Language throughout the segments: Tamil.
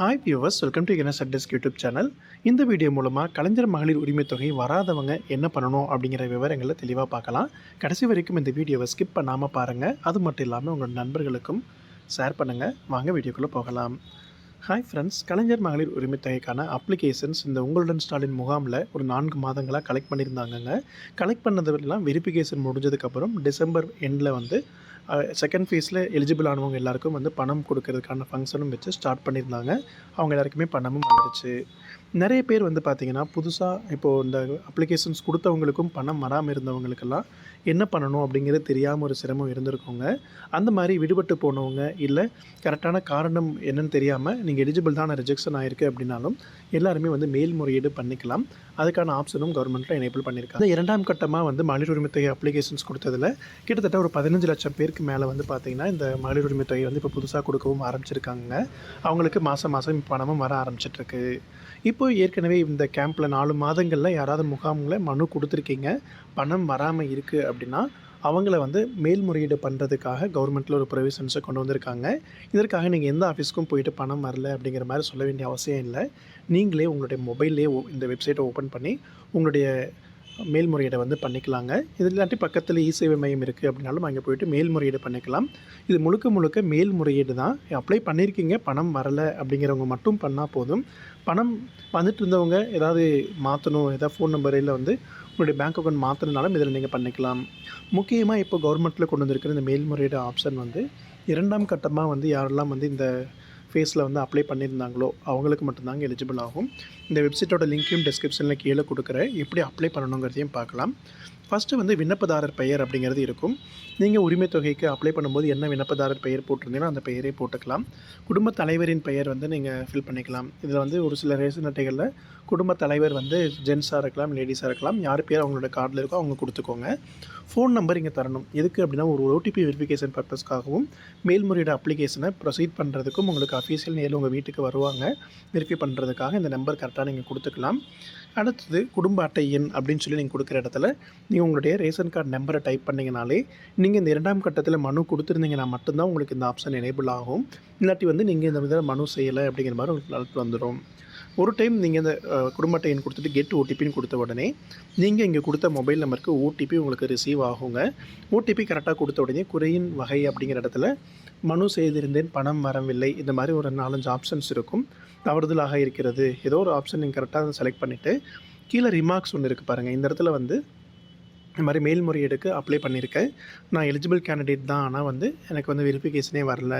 Hi viewers welcome to NS சட்டஸ்க் YouTube channel இந்த வீடியோ மூலமாக கலைஞர் மகளிர் உரிமை தொகை வராதவங்க என்ன பண்ணணும் அப்படிங்கிற விவரங்களை தெளிவாக பார்க்கலாம். கடைசி வரைக்கும் இந்த வீடியோவை ஸ்கிப் பண்ணாமல் பாருங்கள் அது மட்டும் இல்லாமல் உங்களோட நண்பர்களுக்கும் ஷேர் பண்ணுங்கள் வாங்க வீடியோக்குள்ளே போகலாம். ஹாய் ஃப்ரெண்ட்ஸ் கலைஞர் மகளிர் உரிமை தொகைக்கான அப்ளிகேஷன்ஸ் இந்த உங்களுடன் ஸ்டாலின் முகாமில் ஒரு நான்கு மாதங்களாக கலெக்ட் பண்ணியிருந்தாங்கங்க. கலெக்ட் பண்ணதெல்லாம் வெரிஃபிகேஷன் முடிஞ்சதுக்கப்புறம் டிசம்பர் எண்டில் வந்து செகண்ட் ஃபேஸில் எலிஜிபிள் ஆனவங்க எல்லாருக்கும் வந்து பணம் கொடுக்கறதுக்கான ஃபங்க்ஷனும் வச்சு ஸ்டார்ட் பண்ணியிருந்தாங்க. அவங்க எல்லாருக்குமே பணமும் வந்துடுச்சு நிறைய பேர் வந்து பார்த்திங்கன்னா புதுசாக இப்போது இந்த அப்ளிகேஷன்ஸ் கொடுத்தவங்களுக்கும் பணம் வராமல் இருந்தவங்களுக்கெல்லாம் என்ன பண்ணணும் அப்படிங்கிறது தெரியாமல் ஒரு சிரமம் இருந்திருக்கோங்க. அந்த மாதிரி விடுபட்டு போனவங்க இல்லை கரெக்டான காரணம் என்னன்னு தெரியாமல் நீங்கள் எலிஜிபிள் தான் ரிஜெக்ஷன் ஆயிருக்கு அப்படின்னாலும் எல்லாருமே வந்து மேல்முறையீடு பண்ணிக்கலாம். அதுக்கான ஆப்ஷனும் கவர்மெண்ட்டில் எனேபிள் பண்ணியிருக்காங்க. இந்த இரண்டாம் கட்டமாக வந்து மகளிர் உரிமை தொகை அப்ளிகேஷன்ஸ் கொடுத்ததில் கிட்டத்தட்ட ஒரு பதினஞ்சு லட்சம் பேருக்கு மேலே வந்து பார்த்திங்கன்னா இந்த மகளிர் உரிமை தொகை வந்து இப்போ புதுசாக கொடுக்கவும் ஆரம்பிச்சிருக்காங்க அவங்களுக்கு மாதம் மாதம் பணமும் வர ஆரம்பிச்சிட்ருக்கு இப்போ இப்போ ஏற்கனவே இந்த கேம்பில் நாலு மாதங்களில் யாராவது முகாம்களை மனு கொடுத்துருக்கீங்க பணம் வராமல் இருக்குது அப்படின்னா அவங்கள வந்து மேல்முறையீடு பண்ணுறதுக்காக கவர்மெண்ட்டில் ஒரு ப்ரொவிஷன்ஸை கொண்டு வந்திருக்காங்க. இதற்காக நீங்கள் எந்த ஆஃபீஸ்க்கும் போயிட்டு பணம் வரல அப்படிங்கிற மாதிரி சொல்ல வேண்டிய அவசியம் இல்லை. நீங்களே உங்களுடைய மொபைல்லே இந்த வெப்சைட்டை ஓப்பன் பண்ணி உங்களுடைய மேல்முறையீடை வந்து பண்ணிக்கலாங்க. இது இல்லாட்டி பக்கத்தில் இ சேவை மையம் இருக்குது அப்படின்னாலும் அங்கே போயிட்டு மேல்முறையீடு பண்ணிக்கலாம். இது முழுக்க முழுக்க மேல்முறையீடு தான். அப்ளை பண்ணியிருக்கீங்க பணம் வரலை அப்படிங்கிறவங்க மட்டும் பண்ணால் போதும். பணம் வந்துட்டு இருந்தவங்க ஏதாவது மாற்றணும் ஏதாவது ஃபோன் நம்பர் இல்லை வந்து உங்களுடைய பேங்க் அக்கௌண்ட் மாற்றினாலும் இதில் நீங்கள் பண்ணிக்கலாம். முக்கியமாக இப்போ கவர்மெண்ட்டில் கொண்டு வந்திருக்கிற இந்த மேல்முறையீடு ஆப்ஷன் வந்து இரண்டாம் கட்டமாக வந்து யாரெல்லாம் வந்து இந்த ஃபேஸில் வந்து அப்ளை பண்ணியிருந்தாங்களோ அவங்களுக்கு மட்டும்தாங்க எலிஜிபிள் ஆகும். இந்த வெப்சைட்டோட லிங்க்கையும் டிஸ்கிரிப்ஷனில் கீழே கொடுக்குறேன். எப்படி அப்ளை பண்ணணுங்கிறதையும் பார்க்கலாம். ஃபஸ்ட்டு வந்து விண்ணப்பதாரர் பெயர் அப்படிங்கிறது இருக்கும். நீங்கள் உரிமை தொகைக்கு அப்ளை பண்ணும்போது என்ன விண்ணப்பதாரர் பெயர் போட்டிருந்தீங்கன்னா அந்த பெயரே போட்டுக்கலாம். குடும்ப தலைவரின் பெயர் வந்து நீங்கள் ஃபில் பண்ணிக்கலாம். இதில் வந்து ஒரு சில ரேஷன் அட்டைகளில் குடும்ப தலைவர் வந்து ஜென்ஸாக இருக்கலாம் லேடிஸாக இருக்கலாம். யார் பேர் அவங்களோட கார்டில் இருக்கோ அவங்க கொடுத்துக்கோங்க. ஃபோன் நம்பர் இங்கே தரணும். எதுக்கு அப்படின்னா ஒரு ஓடிபி வெரிஃபிகேஷன் பர்பஸ்க்காகவும் மேல்முறையீடு அப்ளிகேஷனை ப்ரொசீட் பண்ணுறதுக்கும் உங்களுக்கு அஃபீஷியல் நேரில் உங்கள் வீட்டுக்கு வருவாங்க. வெரிஃபை பண்ணுறதுக்காக இந்த நம்பர் கரெக்டாக நீங்கள் கொடுத்துக்கலாம். அடுத்தது குடும்ப அட்டை எண் அப்படின்னு சொல்லி நீங்கள் கொடுக்குற இடத்துல நீங்கள் நீங்கள் உங்களுடைய ரேஷன் கார்டு நம்பரை டைப் பண்ணிங்கனாலே நீங்கள் இந்த இரண்டாம் கட்டத்தில் மனு கொடுத்துருந்தீங்கன்னா மட்டும்தான் உங்களுக்கு இந்த ஆப்ஷன் எனேபிள் ஆகும். இல்லாட்டி வந்து நீங்கள் இந்த விதத்தில் மனு செய்யலை அப்படிங்கிற மாதிரி உங்களுக்கு அழைப்பு வந்துடும் ஒரு டைம் நீங்கள் இந்த குடும்ப அட்டை கொடுத்துட்டு கெட் ஓடிபின்னு கொடுத்த உடனே நீங்கள் இங்கே கொடுத்த மொபைல் நம்பருக்கு ஓடிபி உங்களுக்கு ரிசீவ் ஆகுங்க. ஓடிபி கரெக்டாக கொடுத்த உடனே குறையின் வகை அப்படிங்கிற இடத்துல மனு செய்திருந்தேன் பணம் வரவில்லை இந்த மாதிரி ஒரு நாலஞ்சு ஆப்ஷன்ஸ் இருக்கும். தவறுதலாக இருக்கிறது. ஏதோ ஒரு ஆப்ஷன் நீங்கள் கரெக்டாக செலக்ட் பண்ணிவிட்டு கீழே ரிமார்க்ஸ் ஒன்று இருக்குது பாருங்கள் இந்த இடத்துல வந்து இந்த மாதிரி மேல்முறையீடுக்கு அப்ளை பண்ணியிருக்கேன். நான் எலிஜிபிள் கேண்டிடேட் தான் ஆனால் வந்து எனக்கு வந்து வெரிஃபிகேஷனே வரல.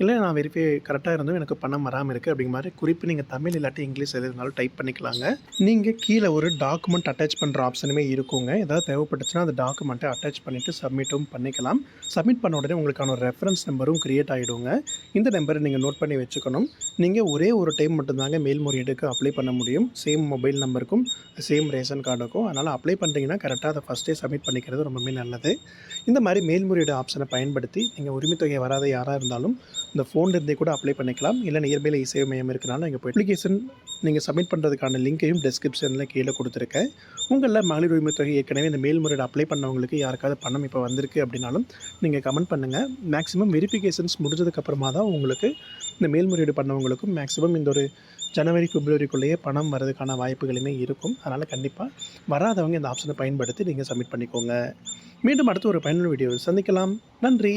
இல்லை நான் வெரிஃபை கரெக்டாக இருந்தும் எனக்கு பணம் வராமல் இருக்குது அப்படிங்கிற மாதிரி குறிப்பு நீங்கள் தமிழ் இல்லாட்டி இங்கிலீஷ் எதுனாலும் டைப் பண்ணிக்கலாங்க. நீங்கள் கீழே ஒரு டாக்குமெண்ட் அட்டாச் பண்ணுற ஆப்ஷனுமே இருக்குங்க. ஏதாவது தேவைப்பட்டுச்சுன்னா அந்த டாக்குமெண்ட்டை அட்டாச் பண்ணிவிட்டு சப்மிட்டும் பண்ணிக்கலாம். சப்மிட் பண்ண உடனே உங்களுக்கான ஒரு ரெஃபரன்ஸ் நம்பரும் க்ரியேட் ஆகிடுங்க இந்த நம்பரை நீங்கள் நோட் பண்ணி வச்சுக்கணும். நீங்கள் ஒரே ஒரு டைம் மட்டும்தாங்க மேல்முறையீடுக்கு அப்ளை பண்ண முடியும். சேம் மொபைல் நம்பருக்கும் சேம் ரேஷன் கார்டுக்கும் அதனால் அப்ளை பண்ணுறீங்கன்னா கரெக்டாக அதை ஃபஸ்ட்டே சப்மிட் பண்ணிக்கிறது ரொம்பவே நல்லது. இந்த மாதிரி மேல்முறையீடு ஆப்ஷனை பயன்படுத்தி நீங்கள் உரிமைத்தொகை வராத யாராக இருந்தாலும் இந்த ஃபோன்லேருந்தே கூட அப்ளை பண்ணிக்கலாம். இல்லை நியர்பையில் இசேவை மையம் இருக்கனால எங்கள் போய் அப்ளிகேஷன் நீங்கள் சப்மிட் பண்ணுறதுக்கான லிங்கையும் டிஸ்கிரிப்ஷனில் கீழே கொடுத்துருக்கேன். உங்களில் மகளிர் உரிமைத்தொகை ஏற்கனவே இந்த மேல்முறையீடு அப்ளை பண்ணவங்களுக்கு யாருக்காவது பணம் இப்போ வந்திருக்கு அப்படின்னாலும் நீங்கள் கமெண்ட் பண்ணுங்கள் மேக்ஸிமம் வெரிஃபிகேஷன்ஸ் முடிஞ்சதுக்கப்புறமா தான் உங்களுக்கு இந்த மேல்முறையீடு பண்ணவங்களுக்கும் மேக்ஸிமம் இந்த ஒரு ஜனவரி பிப்ரவரிக்குள்ளேயே பணம் வரதுக்கான வாய்ப்புகளுமே இருக்கும். அதனால் கண்டிப்பாக வராதவங்க இந்த ஆப்ஷனை பயன்படுத்தி நீங்கள் சப்மிட் பண்ணிக்கோங்க. மீண்டும் அடுத்து ஒரு பயனுள்ள வீடியோவில் சந்திக்கலாம். நன்றி.